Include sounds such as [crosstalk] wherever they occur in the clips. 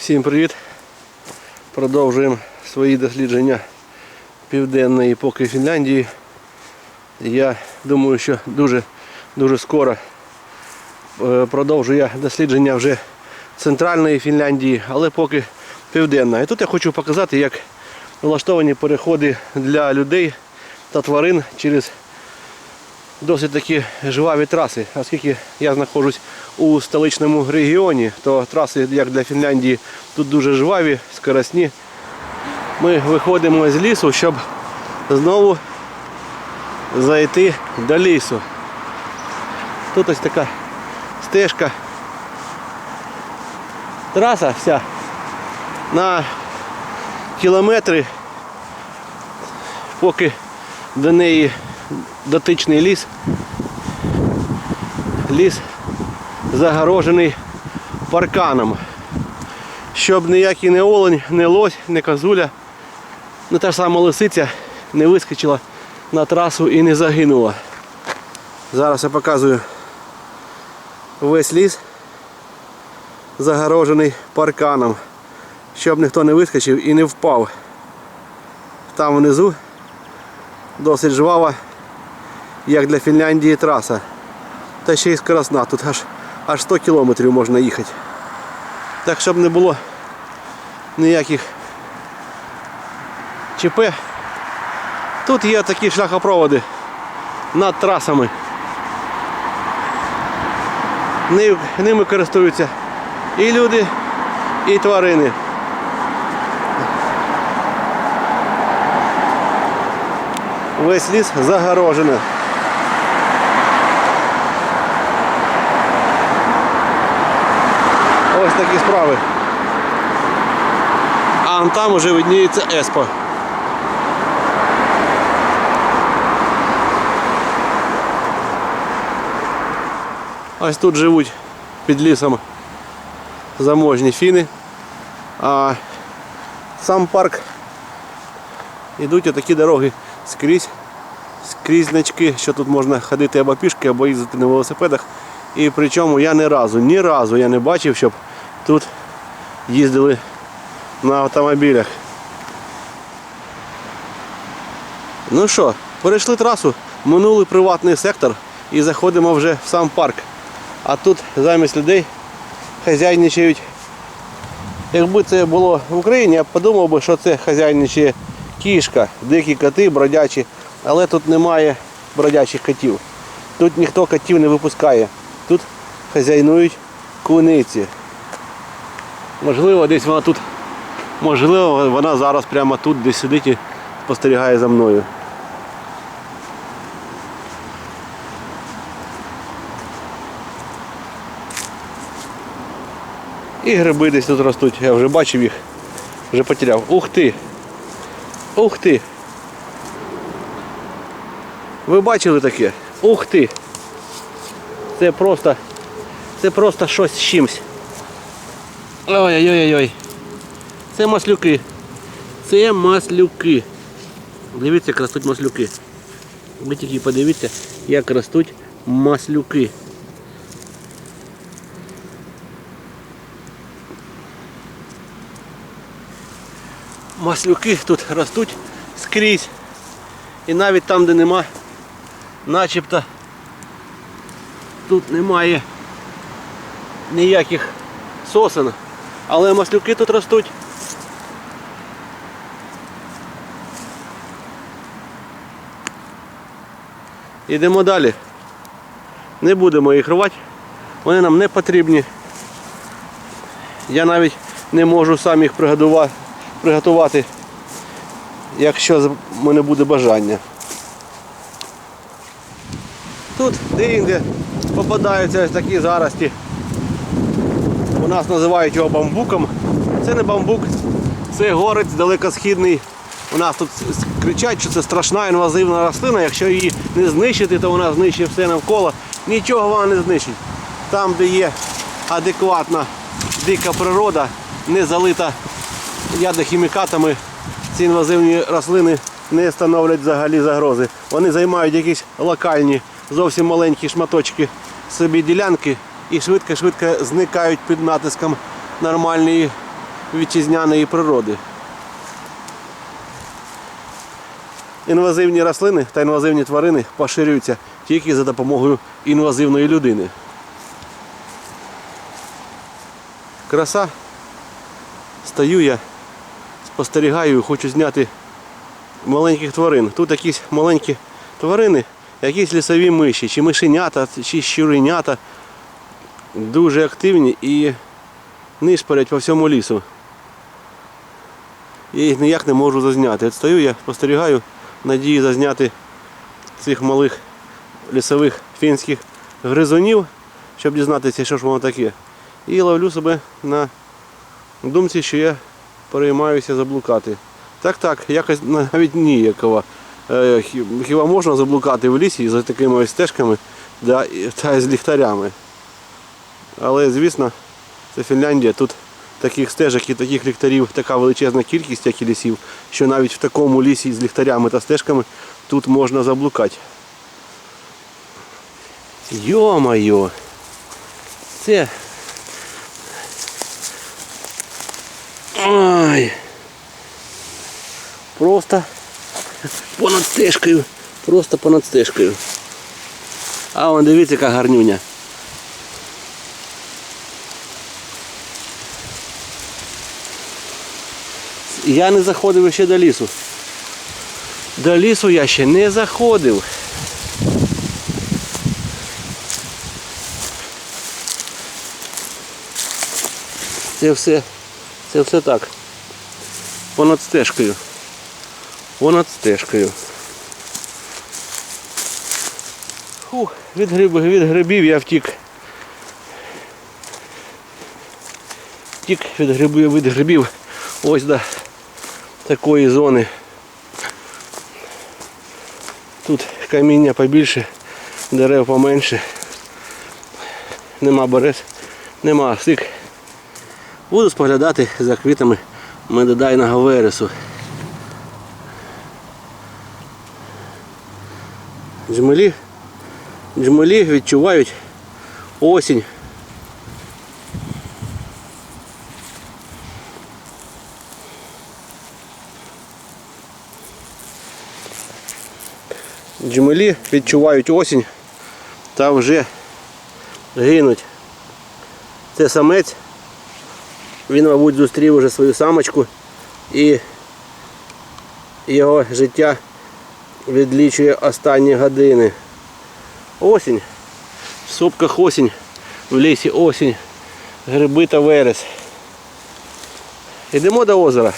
Всім привіт! Продовжуємо свої дослідження південної поки Фінляндії. Я думаю, що дуже, дуже скоро е, продовжу я дослідження вже центральної Фінляндії, але поки південна. І тут я хочу показати, як влаштовані переходи для людей та тварин через досить такі жваві траси. Оскільки я знаходжусь у столичному регіоні, то траси, як для Фінляндії, тут дуже жваві, скоросні. Ми виходимо з лісу, щоб знову зайти до лісу. Тут ось така стежка. Траса вся на кілометри, поки до неї дотичний ліс. Ліс загорожений парканом. Щоб ніякий не олень, не лось, не козуля, не та ж сама лисиця не вискочила на трасу і не загинула. Зараз я показую весь ліс загорожений парканом, щоб ніхто не вискочив і не впав. Там внизу досить жвава, як для Фінляндії траса. Та ще й скоросна, тут аж, аж 100 кілометрів можна їхати. Так, щоб не було ніяких ЧП. Тут є такі шляхопроводи над трасами. Ними користуються і люди, і тварини. Весь ліс загорожений. Ось такі справи. А там уже видніється Еспо. Ось тут живуть під лісом заможні фіни. А сам парк ідуть отакі дороги скрізь, скрізь значки, що тут можна ходити або пішки, або їздити на велосипедах. І причому я ні разу, ні разу я не бачив, щоб тут їздили на автомобілях. Ну що, перейшли трасу, минули приватний сектор і заходимо вже в сам парк. А тут замість людей хазяйничають. Якби це було в Україні, я б подумав би, що це хазяйничає кішка, дикі коти, бродячі, але тут немає бродячих котів. Тут ніхто котів не випускає. Тут хазяйнують куниці. Можливо, десь вона тут, можливо, вона зараз прямо тут десь сидить і спостерігає за мною. І гриби десь тут ростуть, я вже бачив їх, вже потеряв. Ух ти! Ух ти! Ви бачили таке? Ух ти! Це просто, це просто щось з чимсь. Ой-ой-ой-ой. Це маслюки. Це маслюки. Дивіться, як ростуть маслюки. Ви тільки подивіться, як ростуть маслюки. Маслюки тут ростуть скрізь. І навіть там, де нема, начебто тут немає ніяких сосен. Але маслюки тут ростуть. Йдемо далі. Не будемо їх рвати. Вони нам не потрібні. Я навіть не можу сам їх приготувати, якщо в мене буде бажання. Тут де-інде попадаються ось такі зарості. У нас називають його бамбуком. Це не бамбук, це горець далекосхідний. У нас тут кричать, що це страшна інвазивна рослина. Якщо її не знищити, то вона знищить все навколо. Нічого вона не знищить. Там, де є адекватна дика природа, не залита ядохімікатами, ці інвазивні рослини не становлять взагалі загрози. Вони займають якісь локальні, зовсім маленькі шматочки собі ділянки і швидко-швидко зникають під натиском нормальної вітчизняної природи. Інвазивні рослини та інвазивні тварини поширюються тільки за допомогою інвазивної людини. Краса. Стою я, спостерігаю і хочу зняти маленьких тварин. Тут якісь маленькі тварини, якісь лісові миші, чи мишенята, чи щуренята дуже активні і нишпорять по всьому лісу. Я їх ніяк не можу зазняти. От стою я, спостерігаю, надію зазняти цих малих лісових фінських гризунів, щоб дізнатися, що ж воно таке. І ловлю себе на думці, що я переймаюся заблукати. Так, так, якось навіть ніяково. Е, Хіба можна заблукати в лісі за такими ось стежками да, та з ліхтарями. Але звісно, це Фінляндія. Тут таких стежок і таких ліхтарів така величезна кількість, як і лісів, що навіть в такому лісі з ліхтарями та стежками тут можна заблукати. Йо-моє! Це. Ай! Просто понад стежкою. Просто понад стежкою. А вон дивіться, яка гарнюня. Я не заходив ще до лісу. До лісу я ще не заходив. Це все, це все так. Понад стежкою. Понад стежкою. Фух, від грибів, від грибів я втік. Втік від грибів, від грибів. Ось до такої зони. Тут каміння побільше, дерев поменше. Нема берез, нема сик. Буду споглядати за квітами медодайного вересу. Джмелі, джмелі відчувають осінь. Джмелі відчувають осінь та вже гинуть. Це самець. Він, мабуть, зустрів уже свою самочку і його життя відлічує останні години. Осінь. В сопках осінь, в лісі осінь, гриби та верес. Йдемо до озера.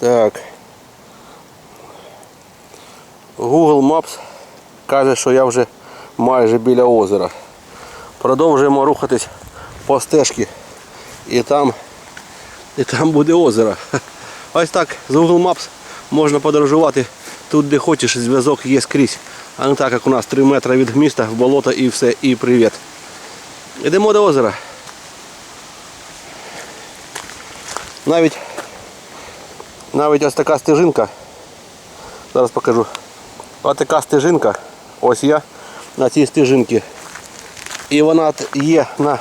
Так. Google Maps каже, що я вже майже біля озера. Продовжуємо рухатись по стежці. І там, і там буде озеро. [laughs] Ось так з Google Maps можна подорожувати тут, де хочеш, зв'язок є скрізь. А не так, як у нас 3 метри від міста в болото і все, і привіт. Йдемо до озера. Навіть, навіть ось така стежинка. Зараз покажу. Ось така стежинка. Ось я на цій стежинці. І вона є на,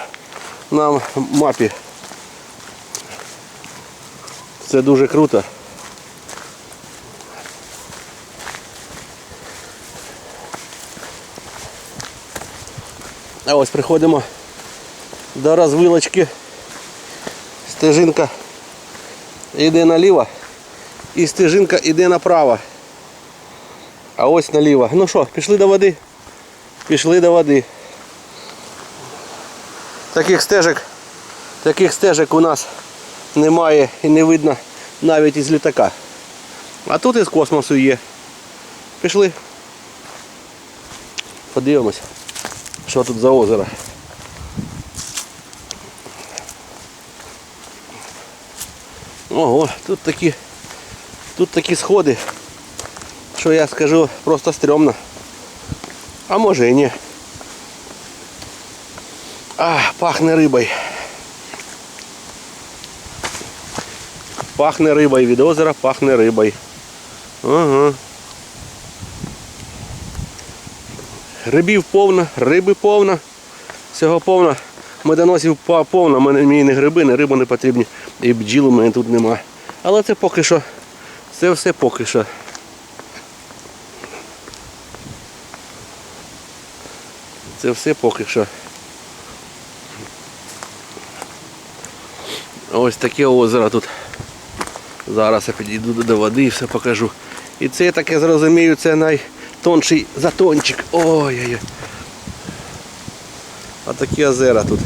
на мапі. Це дуже круто. А ось приходимо до розвилочки. Стежинка йде наліво і стежинка йде направо. А ось наліво. Ну що, пішли до води? Пішли до води. Таких стежок, таких стежок у нас немає і не видно навіть із літака. А тут із космосу є. Пішли. Подивимось, що тут за озеро. Ого, тут такі, тут такі сходи, що я скажу, просто стрьомно. А може і ні. А, пахне рибою. Пахне рибою від озера, пахне рибою. Ага. Рибів повно, риби повно. Всього повно. Медоносів по- повно, мені не гриби, не риба не потрібні, і бджіл у мене тут нема. Але це поки що, це все поки що. Це все поки що. Ось таке озеро тут. Зараз я підійду до води і все покажу. І це я таке зрозумію, це найтонший затончик. Ой-ой-ой. А такі озера тут.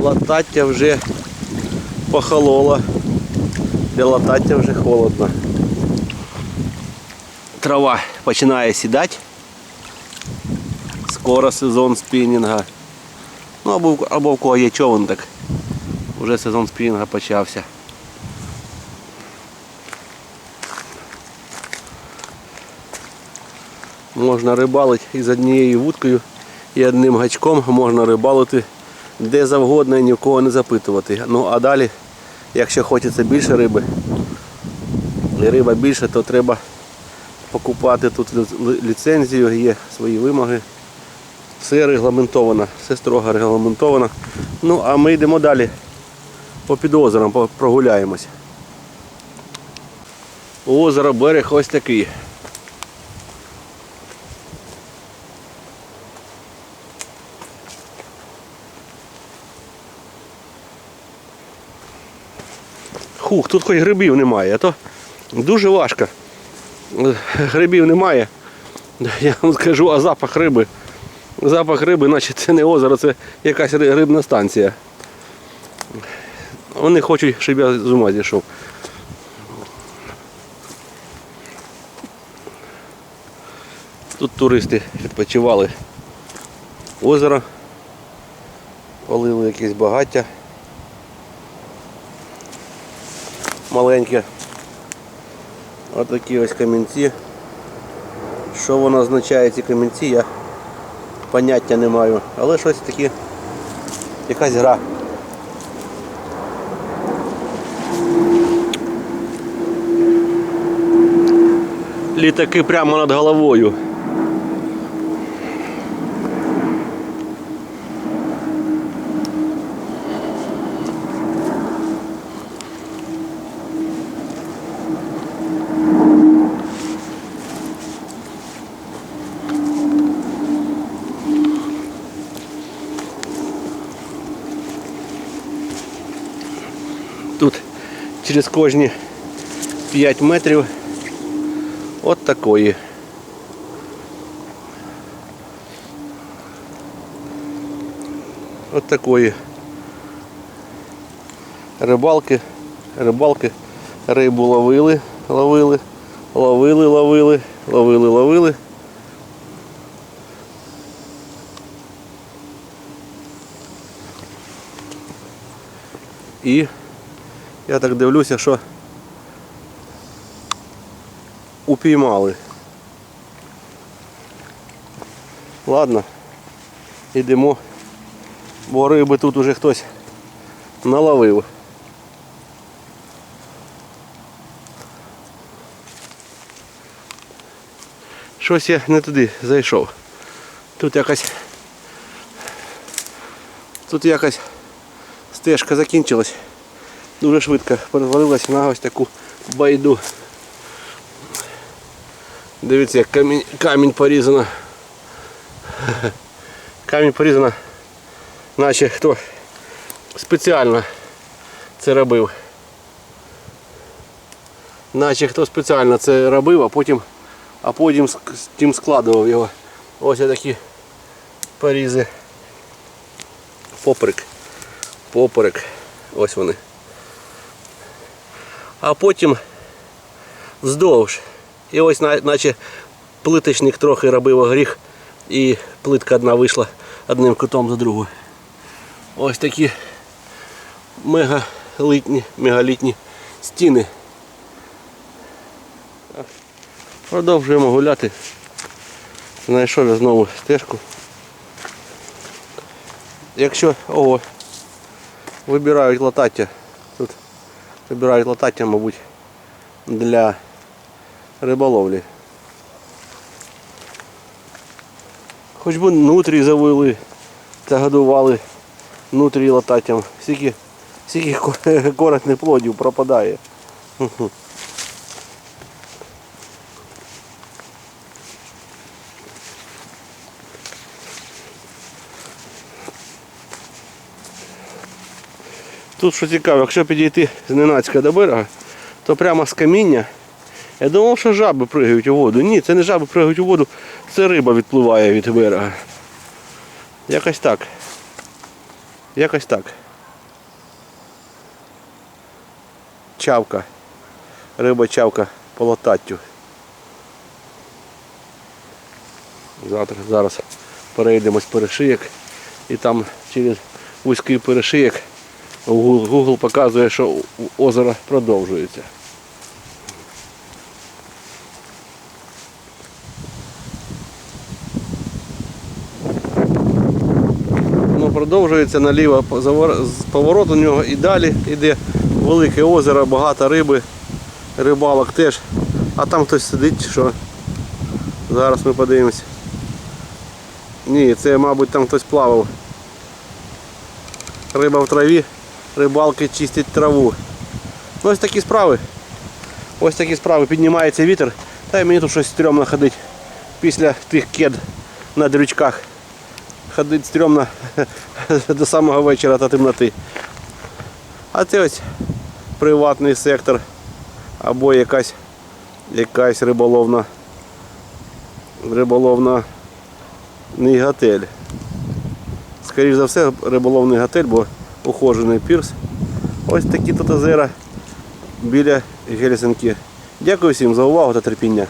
Латаття вже похолола. Для латаття вже холодно. Трава починає сідати. Скоро сезон спінінга. Ну або, або в кого є човен, так вже сезон спінінга почався. Можна рибалити із однією вудкою і одним гачком можна рибалити де завгодно і ні в кого не запитувати. Ну а далі, якщо хочеться більше риби, і риба більше, то треба покупати тут ліцензію, є свої вимоги. Все регламентовано, все строго регламентовано. Ну а ми йдемо далі по під озером, прогуляємось. Озеро берег ось такий. Хух, тут хоч грибів немає, а то дуже важко. Грибів немає. Я вам скажу, а запах риби. Запах риби, наче це не озеро, це якась рибна станція. Вони хочуть, щоб я з ума зійшов. Тут туристи відпочивали озеро, полили якесь багаття. Маленьке. Отакі ось камінці. Що воно означає ці камінці, я поняття не маю. Але щось таке, якась гра. Літаки прямо над головою. Тут через кожні 5 метрів от такої. От такої рибалки, рибалки, рибу ловили, ловили, ловили, ловили, ловили, ловили. І я так дивлюся, що упіймали. Ладно, йдемо, бо риби тут уже хтось наловив. Щось я не туди зайшов. Тут якась тут якась стежка закінчилась. Дуже швидко перевалилася на ось таку байду. Дивіться, як камінь, камінь порізано. [laughs] Камінь порізано, наче хто спеціально це робив. Наче хто спеціально це робив, а потім, а потім тим складував його. Ось такі порізи. Поперек. Поперек. Ось вони. А потім вздовж. І ось наче плиточник трохи робив гріх і плитка одна вийшла одним кутом за другою. Ось такі мегалітні, мегалітні стіни. Продовжуємо гуляти. Знайшов я знову стежку. Якщо ого, вибирають латаття, вибирають латаття, мабуть, для риболовлі. Хоч би нутрі завели та годували нутрі лататтям. Скільки, скільки [laughs] коротних плодів пропадає. Тут що цікаво, якщо підійти зненацька до берега, то прямо з каміння. Я думав, що жаби пригають у воду. Ні, це не жаби пригають у воду, це риба відпливає від берега. Якось так. Якось так. Чавка. Риба чавка по лотаттю. Завтра, зараз перейдемось перешиєк і там через вузький перешиєк Google, показує, що озеро продовжується. Ну, продовжується наліво поворот у нього і далі йде велике озеро, багато риби, рибалок теж. А там хтось сидить що. Зараз ми подивимось. Ні, це мабуть там хтось плавав. Риба в траві, рибалки чистять траву. Ось такі справи. Ось такі справи. Піднімається вітер. Та й мені тут щось стрьомно ходить після тих кед на дрючках. Ходить стрьомно [laughs] до самого вечора та темноти. А це ось приватний сектор або якась, якась риболовна риболовна не готель. Скоріше за все, риболовний готель, бо ухожений пірс. Ось такі тут озера біля Гельсинки. Дякую всім за увагу та терпіння.